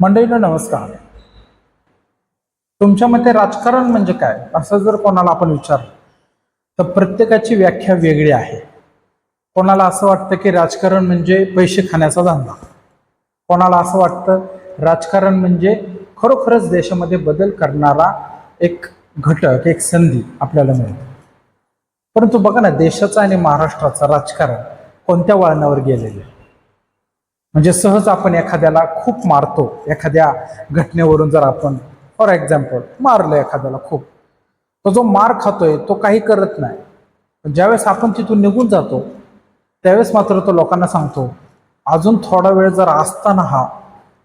मंडळीनं नमस्कार. तुमच्या मते राजकारण म्हणजे काय? असं जर कोणाला आपण विचारलं तर प्रत्येकाची व्याख्या वेगळी आहे. कोणाला असं वाटतं की राजकारण म्हणजे पैसे खाण्याचा धंदा? कोणाला असं वाटतं राजकारण म्हणजे खरोखरच देशामध्ये बदल करणारा एक घटक एक संधी आपल्याला मिळते. परंतु बघा ना देशाचं आणि महाराष्ट्राचं राजकारण कोणत्या वळणावर गेलेलं आहे? म्हणजे सहज आपण एखाद्याला खूप मारतो एखाद्या घटनेवरून जर आपण फॉर एक्झाम्पल मारलं एखाद्याला खूप तो जो मार खातोय तो काही करत नाही. पण ज्यावेळेस आपण तिथून निघून जातो त्यावेळेस मात्र तो लोकांना सांगतो अजून थोडा वेळ जर असताना हा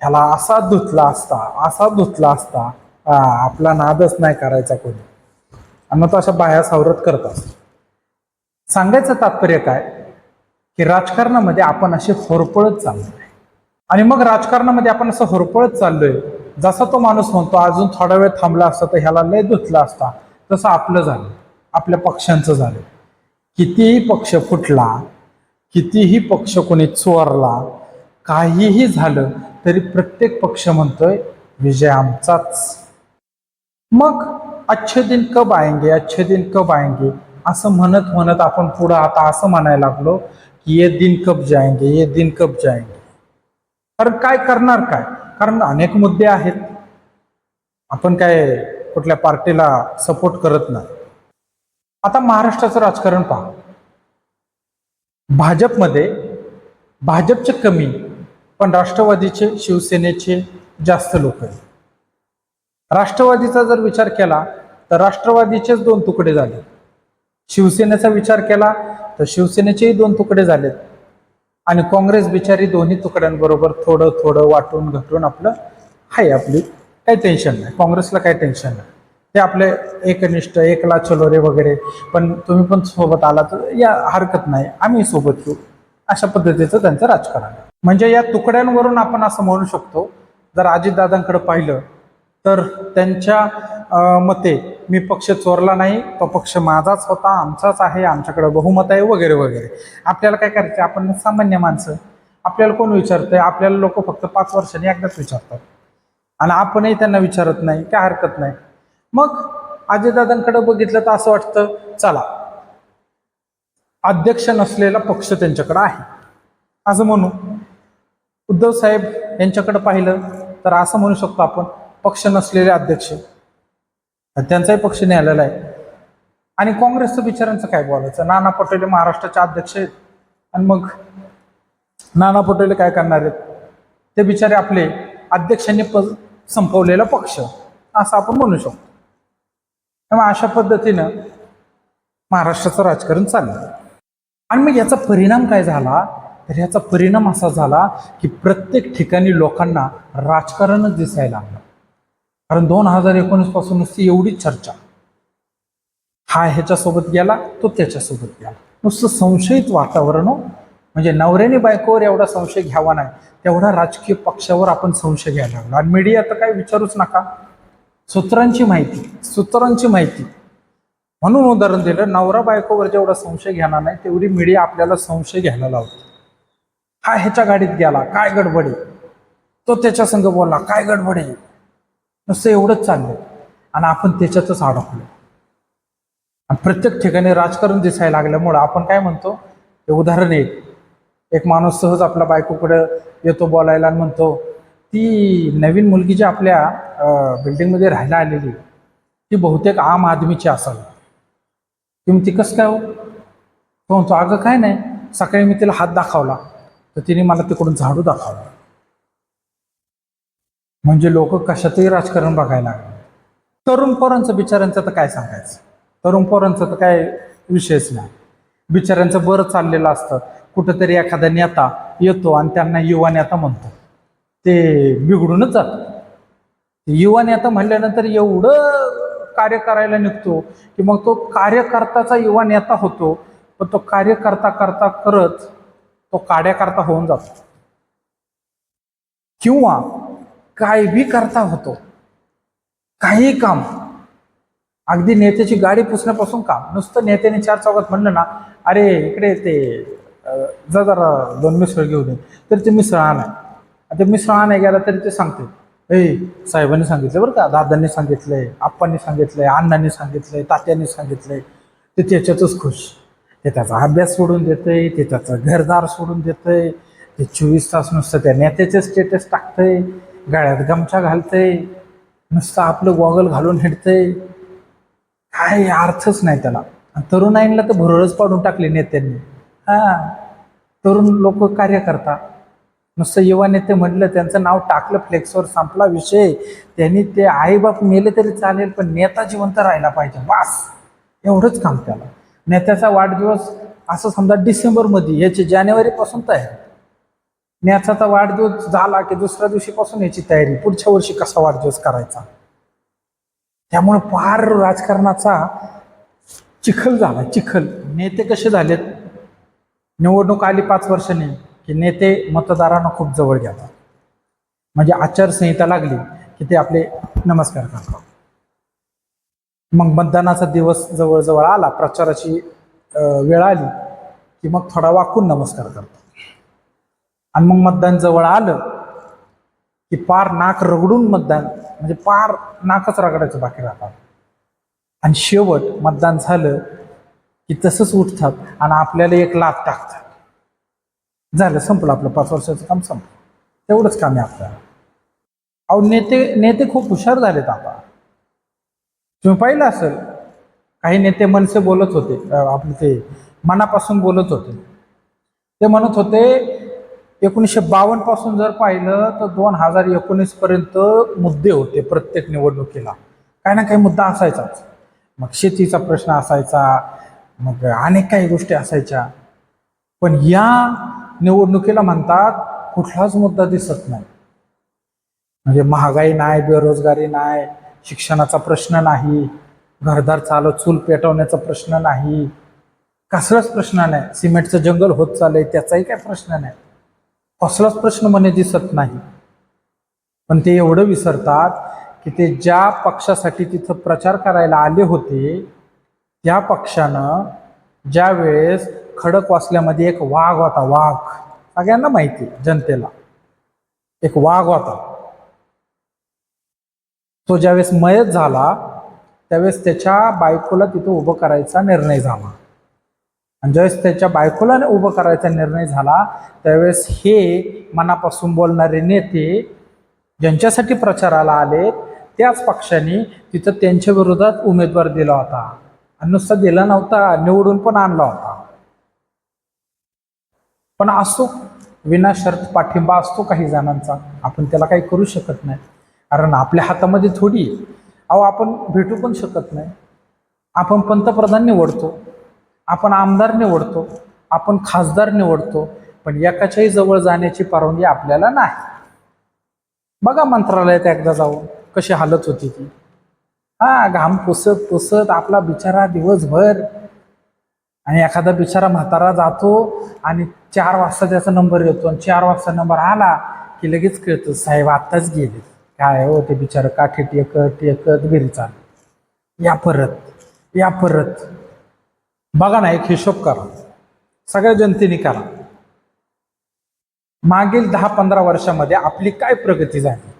ह्याला असा धुतला असता असा धुतला असता आपला नादच नाही करायचा कोणी. आणि मग तो अशा बाया सावरत करत असतो. सांगायचं तात्पर्य काय? की राजकारणामध्ये आपण असे होरपळत चाललोय. आणि मग राजकारणामध्ये आपण असं होरपळत चाललोय. जसा तो माणूस म्हणतो अजून थोडा वेळ थांबला असता तर ह्याला लय धुतला असता. तसं आपलं झालं. आपल्या पक्षांचं झालं. कितीही पक्ष फुटला कितीही पक्ष कोणी चोरला काहीही झालं तरी प्रत्येक पक्ष म्हणतोय विजय आमचाच. मग अच्छे दिन कब आएंगे अच्छे दिन कब आएंगे? असं म्हणत म्हणत आपण पुढं आता असं म्हणायला लागलो की ये दिन कब जाएंगे ये दिन कब जाएंगे? कारण काय करणार काय? कारण अनेक मुद्दे आहेत. आपण काय कुठल्या पार्टीला सपोर्ट करत नाही. आता महाराष्ट्राचं राजकारण पहा. भाजपमध्ये भाजपचे कमी पण राष्ट्रवादीचे शिवसेनेचे जास्त लोक आहेत. राष्ट्रवादीचा जर विचार केला तर राष्ट्रवादीचेच दोन तुकडे झाले. शिवसेनेचा विचार केला तर शिवसेनेचेही दोन तुकडे झालेत. आणि काँग्रेस बिचारी दोन्ही तुकड्यांबरोबर थोडं थोडं वाटून घटून आपलं आहे आपली काही टेन्शन नाही. काँग्रेसला काही टेन्शन नाही. ते आपले एकनिष्ठ एकला चलोरे वगैरे पण तुम्ही पण सोबत आला तर या हरकत नाही. आम्ही सोबत येऊ. अशा पद्धतीचं त्यांचं राजकारण आहे. म्हणजे या तुकड्यांवरून आपण असं म्हणू शकतो जर अजितदादांकडे पाहिलं तर त्यांच्या मते मी पक्ष चोरला नाही तो पक्ष माझाच होता आमचाच आहे आमच्याकडे बहुमत आहे वगैरे वगैरे. आपल्याला काय करायचं? आपण सामान्य माणसं. आपल्याला कोण विचारतंय? आपल्याला लोक फक्त पाच वर्षांनी एकदाच विचारतात. आणि आपणही त्यांना विचारत नाही काय हरकत नाही. मग अजितदादांकडे बघितलं तर असं वाटतं चला. अध्यक्ष नसलेला पक्ष त्यांच्याकडे आहे. असं म्हणू. उद्धव साहेब यांच्याकडे पाहिलं तर असं म्हणू शकतो आपण पक्ष नसलेले अध्यक्ष. त्यांचाही पक्ष न्यायालयाला आहे. आणि काँग्रेसचं बिचारांचं काय बोलायचं? नाना पटोले महाराष्ट्राचे अध्यक्ष आहेत. आणि मग नाना पटोले काय करणार आहेत? ते बिचारे आपले अध्यक्षांनी प संपवलेला पक्ष. असं आपण म्हणू शकतो. त्यामुळे अशा पद्धतीनं महाराष्ट्राचं राजकारण चाललं. आणि मग याचा परिणाम काय झाला? तर याचा परिणाम असा झाला की प्रत्येक ठिकाणी लोकांना राजकारणच दिसायला लागलं. कारण दोन हजार एकोणीसपासून नुसती एवढीच चर्चा. हा ह्याच्यासोबत गेला तो त्याच्यासोबत गेला. नुसतं संशयित वातावरण हो. म्हणजे नवऱ्याने बायकोवर एवढा संशय घ्यावा नाही तेवढा राजकीय पक्षावर आपण संशय घ्यायला लागलो. आणि मीडिया तर काय विचारूच नका. सूत्रांची माहिती सूत्रांची माहिती. म्हणून उदाहरण दिलं नवरा बायकोवर जेवढा संशय घेणार नाही तेवढी मीडिया आपल्याला संशय घ्यायला लावते. हा ह्याच्या गाडीत गेला काय गडबडी? तो त्याच्या संग बोलला काय गडबडी? आहे नुसतं एवढंच चाललंय. आणि आपण त्याच्यातच अडकलो आणि प्रत्येक ठिकाणी राजकारण दिसायला लागल्यामुळं आपण काय म्हणतो हे उदाहरण एक. एक माणूस सहज आपल्या बायकोकडे येतो बोलायला आणि म्हणतो ती नवीन मुलगी जी आपल्या बिल्डिंगमध्ये राहायला आलेली ती बहुतेक आम आदमीची असावी. तुम्ही ती कसं काय हो? तो म्हणतो अगं काय नाही सकाळी मी तिला हात दाखवला तर तिने मला तिकडून झाडू दाखवला. म्हणजे लोक कशातही राजकारण बघायला लागले. तरुण पोरांचं बिचाऱ्यांचं तर काय सांगायचं? तरुण पोरांचं तर काय विषयच नाही. बिचाऱ्यांचं बरं चाललेलं असतं. कुठंतरी एखादा नेता येतो आणि त्यांना युवा नेता म्हणतो. ते बिघडूनच जातं. युवा नेता म्हणल्यानंतर एवढं कार्य करायला निघतो की मग तो कार्यकर्ताचा युवा नेता होतो पण तो कार्यकर्ता करता करत तो कार्यकर्ता होऊन जातो. किंवा काय बी करता होतो. काही काम. अगदी नेत्याची गाडी पुसण्यापासून काम. नुसतं नेत्याने चार चौकात म्हणलं ना अरे इकडे ते जा जरा दोन मिसळ घेऊ दे तर ते मिसळ आणाय. ते मिसळ आणाय गेला तरी ते सांगते ए साहेबांनी सांगितलं बरं का दादांनी सांगितलंय आप्पांनी सांगितलंय अण्णांनी सांगितलंय तात्यांनी सांगितलंय. ते त्याच्यातच खुश. ते त्याचा अभ्यास सोडून देतंय ते त्याचं घरदार सोडून देतंय. ते चोवीस तास नुसतं त्या नेत्याचे स्टेटस टाकतंय. गळ्यात गमछा घालतंय नुसतं आपलं गॉगल घालून हिंडतंय. काय अर्थच नाही त्याला. आणि तरुणाईंना तर भुरळच पाडून टाकले नेत्यांनी. हा तरुण लोक कार्य करतात. नुसतं युवा नेते म्हटलं त्यांचं नाव टाकलं फ्लेक्सवर संपला विषय. त्यांनी ते आईबाप मेले तरी चालेल पण नेता जिवंत राहायला पाहिजे. बास! एवढंच काम त्याला. नेत्याचा वाढदिवस असं समजा डिसेंबरमध्ये याची जानेवारीपासून तयार नेत्याचा वाढदिवस झाला की दुसऱ्या दिवशीपासून याची तयारी. पुढच्या वर्षी कसा वाढदिवस करायचा? त्यामुळे फार राजकारणाचा चिखल झाला चिखल. नेते कसे झालेत? निवडणूक आली पाच वर्षांनी की नेते मतदारांना खूप जवळ घेतात. म्हणजे आचारसंहिता लागली की ते आपले नमस्कार करतात. मग मतदानाचा दिवस जवळजवळ आला प्रचाराची वेळ आली की मग थोडा वाकून नमस्कार करतात. आणि मग मतदान जवळ आलं की पार नाक रगडून मतदान म्हणजे पार नाकच रगडायचं बाकी राहतात आणि शेवट मतदान झालं की तसंच उठतात आणि आपल्याला एक लाभ टाकतात. झालं संपलं आपलं पाच वर्षाचं काम संपलं. तेवढंच काम आहे आपल्याला अहो नेते नेते खूप हुशार झालेत आता. तुम्ही पाहिलं असेल काही नेते मनसे बोलत होते आपले ते मनापासून बोलत होते. ते म्हणत होते एकोणीसशे बावन्नपासून जर पाहिलं तर दोन हजार एकोणीस पर्यंत मुद्दे होते प्रत्येक निवडणुकीला. काही ना काही मुद्दा असायचाच. मग शेतीचा प्रश्न असायचा मग अनेक काही गोष्टी असायच्या. पण या निवडणुकीला म्हणतात कुठलाच मुद्दा दिसत नाही. म्हणजे महागाई नाही बेरोजगारी नाही शिक्षणाचा प्रश्न नाही घरदार चालत चूल पेटवण्याचा प्रश्न नाही कसलाच प्रश्न नाही. सिमेंटचं जंगल होत चाललंय त्याचाही काही प्रश्न नाही. कसलाच प्रश्न म्हणे दिसत नाही. पण ते एवढं विसरतात की ते ज्या पक्षासाठी तिथं प्रचार करायला आले होते त्या पक्षानं ज्या वेळेस खडकवासल्यामध्ये एक वाघ होता वाघ. सगळ्यांना माहिती आहे, जनतेला. एक वाघ होता. तो ज्यावेळेस मयत झाला त्यावेळेस त्याच्या बायकोला तिथं उभं करायचा निर्णय झाला. आणि ज्यावेळेस त्याच्या बायकोला उभं करायचा निर्णय झाला त्यावेळेस हे मनापासून बोलणारे नेते ज्यांच्यासाठी प्रचाराला आले त्याच पक्षाने तिथं त्यांच्या विरोधात उमेदवार दिला होता. आणि नुसता दिला नव्हता निवडून पण आणला होता. पण असो विनाशर्त पाठिंबा असतो काही जणांचा. आपण त्याला काही करू शकत नाही. कारण आपल्या हातामध्ये थोडी अहो आपण भेटू पण शकत नाही. आपण पंतप्रधान निवडतो. आपण आमदार निवडतो आपण खासदार निवडतो पण एकाच्याही जवळ जाण्याची परवानगी आपल्याला नाही. बघा मंत्रालयात एकदा जाऊन कशी हालत होती ती. हा घाम पुसत पुसत आपला बिचारा दिवसभर आणि एखादा बिचारा म्हातारा जातो आणि चार वाजता त्याचा नंबर येतो आणि चार वाजता नंबर आला की लगेच कळतं साहेब आत्ताच गेले. काय हो ते बिचारं काठी टेकत टेकत घरी चाल या परत या परत. बघा ना एक हिशोब करा. सगळ्या जनतेने करा. मागील दहा पंधरा वर्षामध्ये आपली काय प्रगती झाली?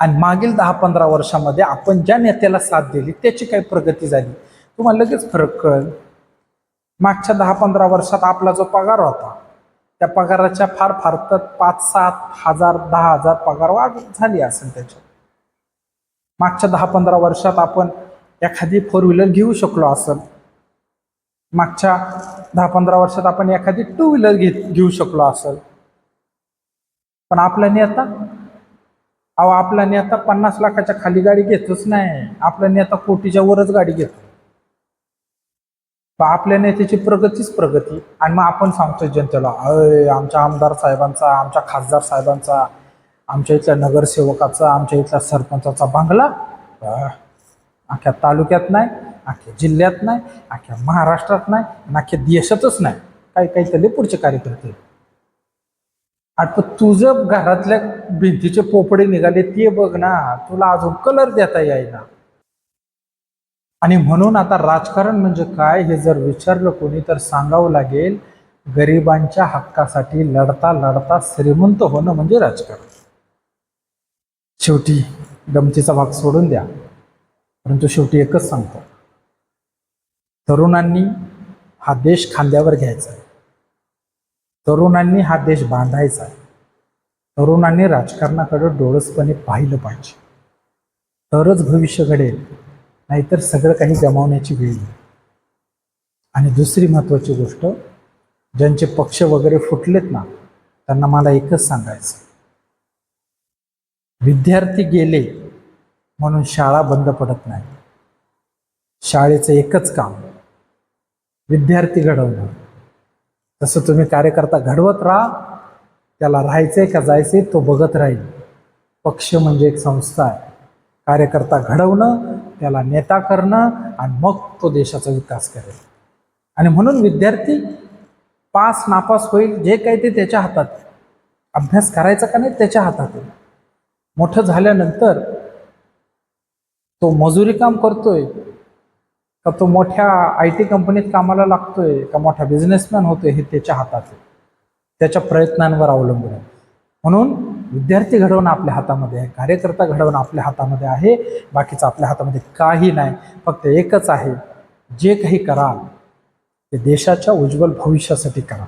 आणि मागील दहा पंधरा वर्षामध्ये आपण ज्या नेत्याला साथ दिली त्याची काय प्रगती झाली? तुम्हाला लगेच फरक कळेल. मागच्या दहा पंधरा वर्षात आपला जो पगार होता त्या पगाराच्या फार फार तर पाच सात हजार दहा हजार पगार वाढ झाली असेल त्याच्यात. मागच्या दहा पंधरा वर्षात आपण एखादी फोर व्हीलर घेऊ शकलो असेल मागच्या दहा पंधरा वर्षात आपण एखादी टू व्हीलर घेत घेऊ शकलो असेल. पण आपला नेता अहो आपला नेता पन्नास लाखाच्या खाली गाडी घेतच नाही. आपला नेता कोटीच्या वरच गाडी घेतो. आपल्या नेत्याची प्रगतीच प्रगती. आणि मग आपण सांगतोय जनतेला अय आमच्या आमदार साहेबांचा आमच्या खासदार साहेबांचा आमच्या इथल्या नगरसेवकाचा आमच्या इथल्या सरपंचाचा बंगला अख्या अख्ख्या तालुक्यात नाही. अख्ख्या जिल्ह्यात नाही अख्ख्या महाराष्ट्रात नाही आणि अख्ख्या देशातच नाही. काही काही तरी पुढचे कार्यकर्ते आता तुझं घरातल्या भिंतीचे पोपडे निघाले ते बघ ना तुला अजून कलर देता यायना आणि म्हणून आता राजकारण म्हणजे काय हे जर विचारलं कोणी तर सांगावं लागेल गरिबांच्या हक्कासाठी लढता लढता श्रीमंत होणं म्हणजे राजकारण. शेवटी गमतीचा भाग सोडून द्या परंतु शेवटी एकच सांगतो. तरुणांनी हा देश खांद्यावर घ्यायचा. आहे तरुणांनी हा देश बांधायचा. आहे तरुणांनी राजकारणाकडे डोळसपणे पाहिलं पाहिजे. तरच भविष्य घडेल नाहीतर सगळं काही गमावण्याची वेळ येईल. आणि दुसरी महत्त्वाची गोष्ट ज्यांचे पक्ष वगैरे फुटलेत ना त्यांना मला एकच सांगायचं विद्यार्थी गेले म्हणून शाळा बंद पडत नाही शाळेचं एकच काम विद्यार्थी घडवणं. तसं तुम्ही कार्यकर्ता घडवत राहा त्याला राहायचंय का जायचंय तो बघत राहील. पक्ष म्हणजे एक संस्था आहे. कार्यकर्ता घडवणं त्याला नेता करणं आणि मग तो देशाचा विकास करेल. आणि म्हणून विद्यार्थी पास नापास होईल जे काही ते त्याच्या हातात अभ्यास करायचा का नाही त्याच्या हातात आहे. मोठं झाल्यानंतर तो मजुरी काम करतोय का तो मोठ्या आय टी कंपनीत कामाला लागतोय का मोठा बिझनेसमॅन होतोय हे त्याच्या हातात आहे त्याच्या प्रयत्नांवर अवलंबून आहे. म्हणून विद्यार्थी घडवणं आपल्या हातामध्ये आहे कार्यकर्ता घडवणं आपल्या हातामध्ये आहे बाकीचं आपल्या हातामध्ये काही नाही. फक्त एकच आहे जे काही कराल ते देशाच्या उज्ज्वल भविष्यासाठी करा.